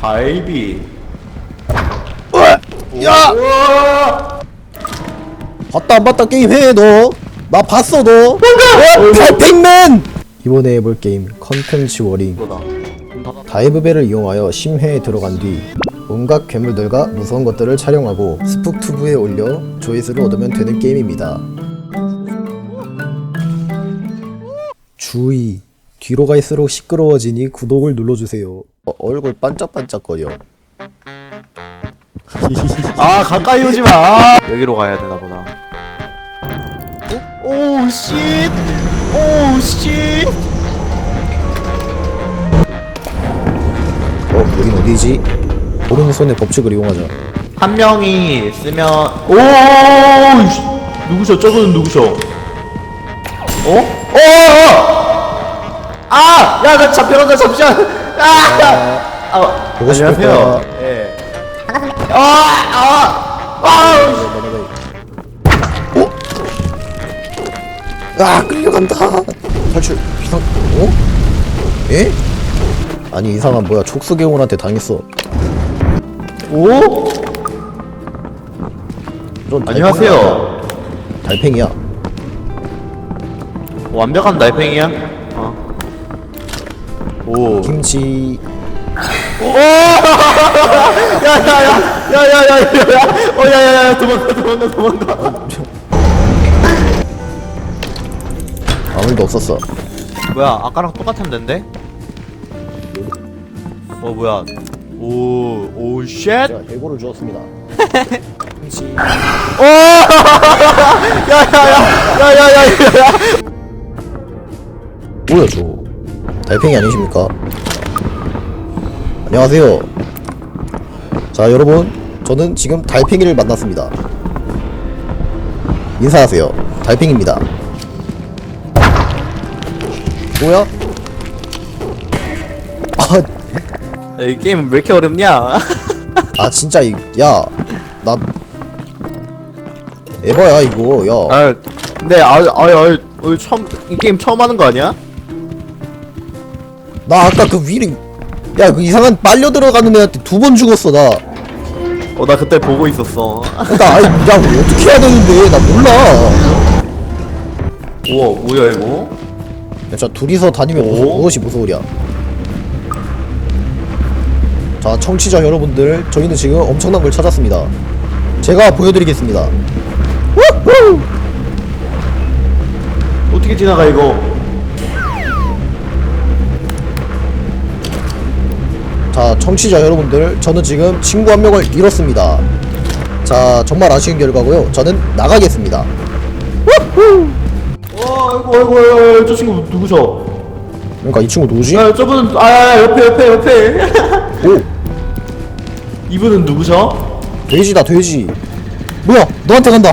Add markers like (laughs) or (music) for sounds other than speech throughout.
바이비. 야! 봤다 안 봤다 게임 해 너. 나 봤어 너. 뭔가? 달팽맨. 이번에 해볼 게임 컨텐츠 워링. 다이브벨을 이용하여 심해에 들어간 뒤 온갖 괴물들과 무서운 것들을 촬영하고 스푹투브에 올려 조회수를 얻으면 되는 게임입니다. 주의. 뒤로 갈수록 시끄러워지니 구독을 눌러주세요. 어, 얼굴 반짝반짝거려. 아 가까이 오지 마. 아. 여기로 가야 되나 보다. 오 씨. 오 씨. 어, 여긴 어디지? 오른손의 법칙을 이용하자. 한 명이 쓰면 오 씨. 누구셔? 저분은 누구셔? 어? 어! 어! 아! 야, 나 잡혀간다, 잠시만! 아! 아, 보고 싶을 안녕하세요. 거야. 예. 반갑습니다. 아! 아! 아! 아 끌려간다 탈출 이상 어? 예? 아니 이상한 뭐야 촉수괴물한테 당했어 오? 넌 안녕하세요. 달팽이야 완벽한 날팽이야? 어. 오. 김치. 오! (laughs) 야야야! 야야야야야! 어 야야야 도망가 도망가 도망가. 아무도 없었어. 뭐야 아까랑 똑같으면 된대? 어 뭐야 오오 쉣? 제가 해고를 주었습니다. 김치. (laughs) 오! (laughs) 야야야! 야야야야! 뭐야 저거? 달팽이 아니십니까? 안녕하세요 자 여러분 저는 지금 달팽이를 만났습니다 인사하세요 달팽이입니다 뭐야? 아 이 게임 왜 이렇게 어렵냐? 아 진짜 이, 야, 나 에바야 이거 야. 아 근데 아 아 아 아, 아, 처음 이 게임 처음 하는 거 아니야? 나 아까 그 위를 야 그 이상한 빨려 들어가는 애한테 두 번 죽었어 나. 어 나 그때 보고 있었어. 나 아니 야 어떻게 해야 되는데 나 몰라. 우와 뭐야 이거? 야, 자 둘이서 다니면 무슨 오? 무엇이 무서우랴. 자 청취자 여러분들 저희는 지금 엄청난 걸 찾았습니다. 제가 보여드리겠습니다. 우후! 어떻게 지나가 이거? 자 청취자 여러분들 저는 지금 친구 한 명을 잃었습니다. 자 정말 아쉬운 결과고요. 저는 나가겠습니다. 와 아이고 아이고 아이고 저 친구 누구셔? 그러니까 이 친구 누구지? 야 저분은 아 옆에 옆에 옆에. (laughs) 오. 이분은 누구셔? 돼지다 돼지. 뭐야 너한테 간다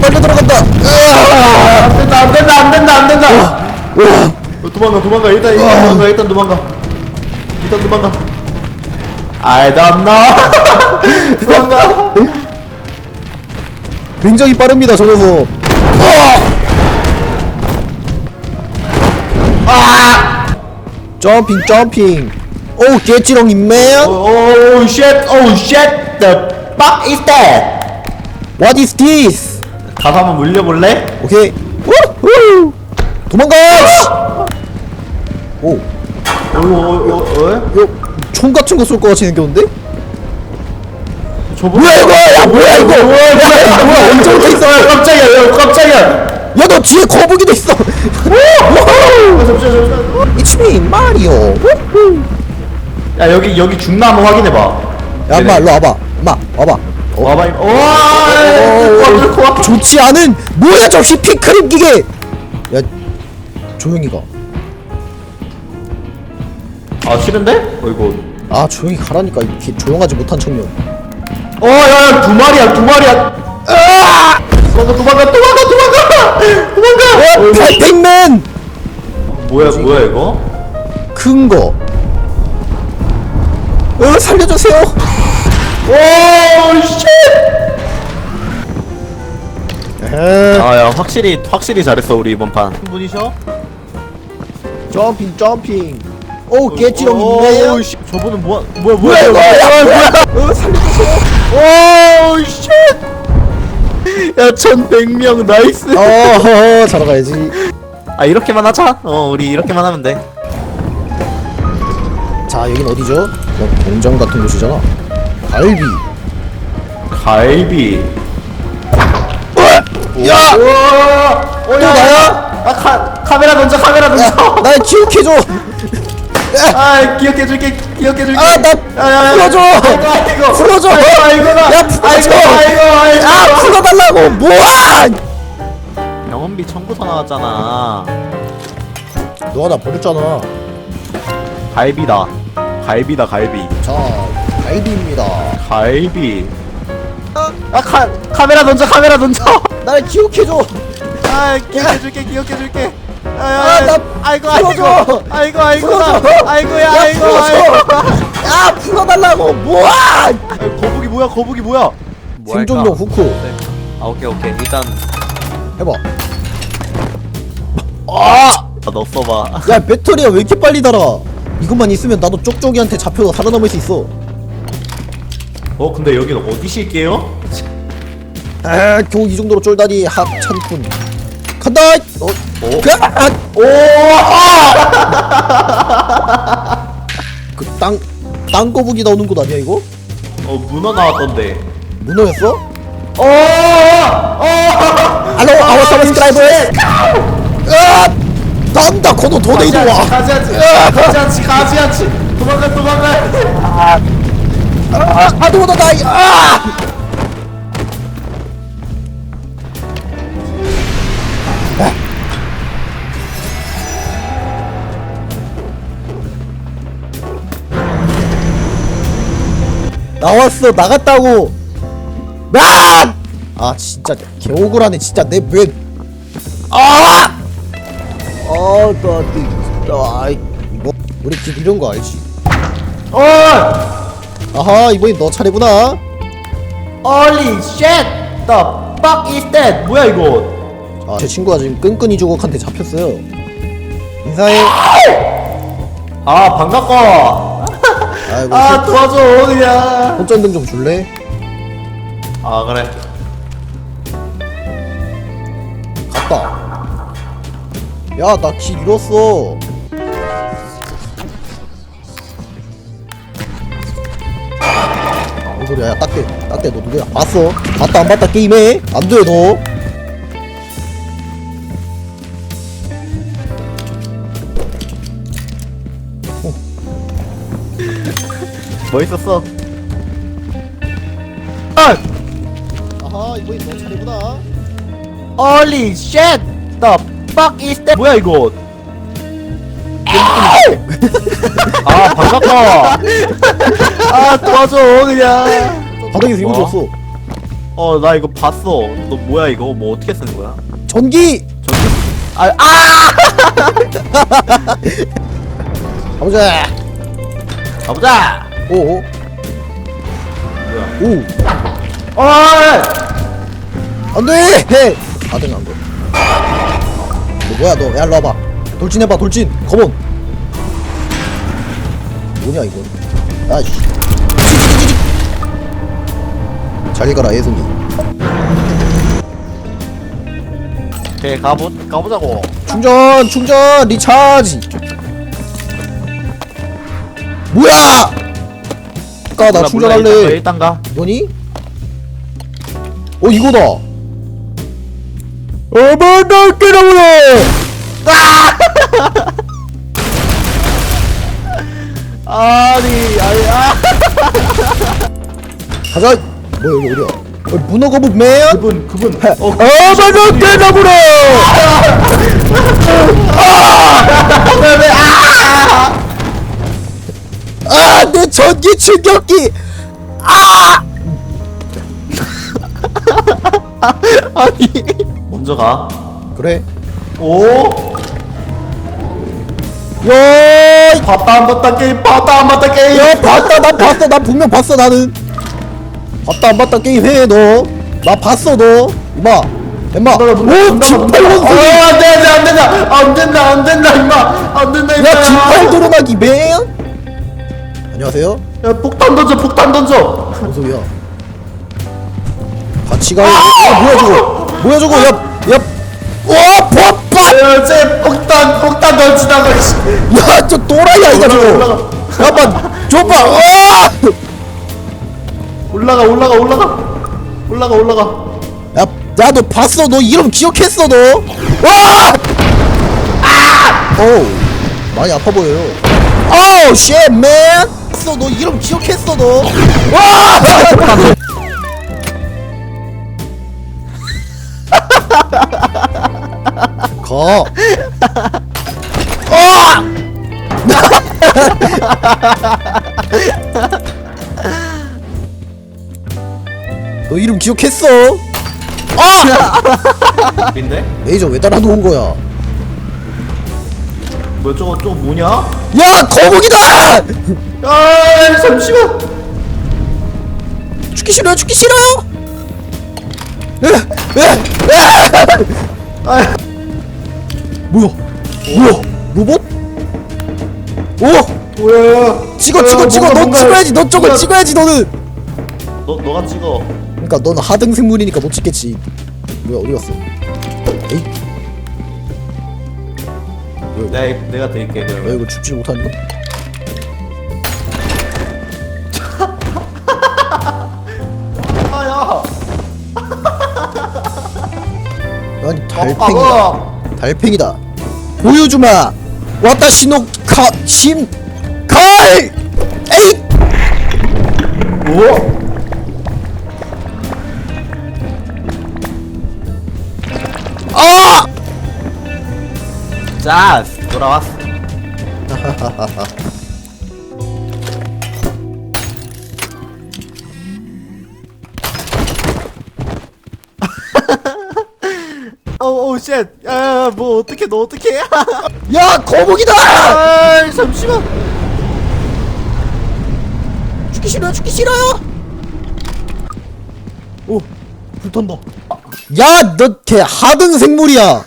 빨려 들어간다. 안 된다 안 된다 안 된다 안 된다 도망가 도망가 일단 일단 도망가 일단 도망가 일단 도망가 I don't know (laughs) 도망가 굉장히 빠릅니다 저거는. 아! 점핑 점핑. 오 개찌렁 인맨. Oh shit the fuck is that What is this? 가서 한번 물려볼래? 오케이. 우후 도망가! 오! 어이구 어이구 어이구 이거 총 같은 거 쏠 것 같이 생겼는데? 저분 뭐야 이거? 야 뭐야 이거? 뭐야 뭐야 뭐야 이렇게 있어. 야 깜짝이야 야 깜짝이야. 야 너 뒤에 거북이도 있어. 아, 잠시만 잠시만. It's me 마리오. 야 여기 여기 중나무 확인해봐. 야 엄마 일로 와봐. 엄마 와봐 와봐 이- 어, 와 어, 좋지 않은 뭐야 저 휘핑크림 기계. 야 조용히 가. 아 싫은데? 어이구 아 조용히 가라니까. 이렇게 조용하지 못한 청년. 어야야 두 마리야 두 마리야. 아! 도망가 도망가 도망가 도망가! 도망가! 어이구. 달팽맨! 뭐야 뭐야 이거? 큰거. 어 살려주세요 오 쉣! 에헤 아 야 확실히 확실히 잘했어 우리 이번 판. 분이셔? 점핑 점핑. 오 깨지롱 있네요? 오우, 씨. 저분은 뭐야 뭐야 뭐야 뭐야 뭐야. 어 살려주세요 오우 쉣! 야 1100명 나이스. 어허 자러 가야지. 아 이렇게만 하자? 어 우리 이렇게만 하면 돼. 자 여긴 어디죠? 어, 공장 같은 곳이잖아 갈비. 갈비. 야! 우와! 어, 또 나야? 아 카, 카메라 던져 카메라 던져. 날 기억해줘. 아 기억해줄게 기억해줄게. 아, 나 풀어줘. 아이고 아이고 풀어줘. 아이고 아이고 나 야, 풀어줘. 아이고 아이고 아이고 아 풀어달라고. 뭐야 병원비 청구서 나왔잖아. 너가 나 버렸잖아. 갈비다. 갈비다 갈비. 자 갈비입니다. 갈비. 아 카, 카메라 던져 카메라 던져. 날 기억해줘. 아 기억해줄게 기억해줄게. 아, 아, 나 아이고 풀어줘. 아이고 아이고 풀어줘. 아이고야 야, 아이고 풀어줘. 아이고. 야 풀어달라고. 뭐야? 아, 거북이 뭐야 거북이 뭐야? 뭐 생존용 후크 아 오케이 오케이. 일단 해봐. 아! 너 써봐. 야 배터리가 왜 이렇게 빨리 달아? 이것만 있으면 나도 쪽쪽이한테 잡혀서 살아남을 수 있어 어 근데 여긴 어디실게요? 아 겨우 이 정도로 쫄다니 하찮군 간다 어? 오. 그, 아, 오! (laughs) 그 땅, 땅거북이 나오는 곳 아니야 이거? 어 문어 나왔던데 문어였어? 오! 오! 알로 아워 서브스크라이브 으아! 난다 코너 도네이도 와 가지않지 가지않지 가지않지 도망가 도망가 아, 아무도 나 아! 나왔어 나갔다고 아! 아 진짜 개 억울하네 진짜 내왜 아! 아, 나 진짜 아이 뭐 우리 집 이런 거 알지? 어! 아하 이번엔 너 차례구나. Holy shit! The fuck is that? 뭐야 이거? 아, 제 친구가 지금 끈끈이 조각한테 잡혔어요. 인사해. 아 반갑고. 아이고 아 도와줘 어디야 손전등 좀 줄래? 아 그래. 갔다. 야나 길 잃었어 소리야 야 딱대 딱대 너 누구야 봤어? 봤다 안 봤다 게임해 안돼 너 멋있었어 아! 아하 이번엔 너 차례구나 Holy shit! The fuck is that? 뭐야 이거? 아 반갑다. (laughs) 아 도와줘 그냥. 바닥에서 이거 뭐? 줬어 어 나 이거 봤어. 너 뭐야 이거? 뭐 어떻게 쓰는 거야? 전기 전기? 아 아! (laughs) 가보자 가보자. 오오 뭐야? 오 어! 안돼 해 아등 안돼 너 뭐야 너 야 일로 와봐 돌진해봐 돌진 컴온 뭐냐 이거 아이씨. 잘 가라 예송이 오케이 가보 가보자고. 충전 충전 리차지 뭐야 아까 나 몰라, 몰라, 충전할래 일단 가. 이거니? 어 이거다 어머나 깨라보래 아니 아니 아. (laughs) 가자. 뭐야 여기 어디야? 어, 문어 거북 매야? 그분 그분. 어 어머나 깨라보래 내 전기 충격기! 아! (laughs) 아니. 먼저 가. 그래. 오! 야 봤다 안 봤다 게임 봤다 안 봤다 게임. 야 봤다 나 봤어 나 분명 봤어 나는. 봤다 안 봤다 게임 해너나 봤어 너. 이마 임마. 오 긴팔 원숭이 어, 안 돼, 안 돼, 안 된다. 안 된다, 안 된다, 임마. 안 된다, 임마. 야 긴팔 드러나기 맨 안녕하세요. 야, 폭탄 던져, 폭탄 던져. 뭔 소리야? 같이 가요. 아 뭐야 저거? 뭐야 저거? 야야 와 poppa 야, 쟤 폭탄, 폭탄 던지다가. 씨. 야저 또라이야 이거 올라가, 저거 잠깐만 줘봐 와 올라가, 올라가, 올라가. 올라가, 올라가. 야, 나도 봤어. 너 이름 기억했어, 너. 와! 아! 어우, 많이 아파 보여요. 어우, 쉣, 맨! 봤어, 너 이름 기억했어, 너. 와! 거. 어! (laughs) 너 이름 기억했어? 아! 인데? 레이저 왜 달아놓은 거야? 뭐 저거 저거 뭐냐? 야 거북이다! 아, 잠시만. 죽기 싫어요 죽기 싫어요! 에, 에, 에! 아, 뭐야? 뭐야? 로봇? 오! 뭐야? 찍어 찍어 야, 찍어 뭔가, 너 뭔가- 찍어야지 너 저걸 뭔가- 찍어야지 너는 너 너가 찍어. 그니까 너는 하등 생물이니까 못 찍겠지 뭐야 어디 갔어 에이 내가 내가 드릴게. 야 그러면. 이거 죽지 못하니 (laughs) 아야. 아니 아, 달팽이다 아, 달팽이다 보여주마 와타시노 카심 칼 에이 뭐? 아! 자, 돌아왔어. (laughs) 쉣. 야, 뭐 어떻게 너 어떻게? (laughs) 야 거북이다! 아, 잠시만. 죽기 싫어요 죽기 싫어요 오, 불탄다. 야 너 걔 하등 생물이야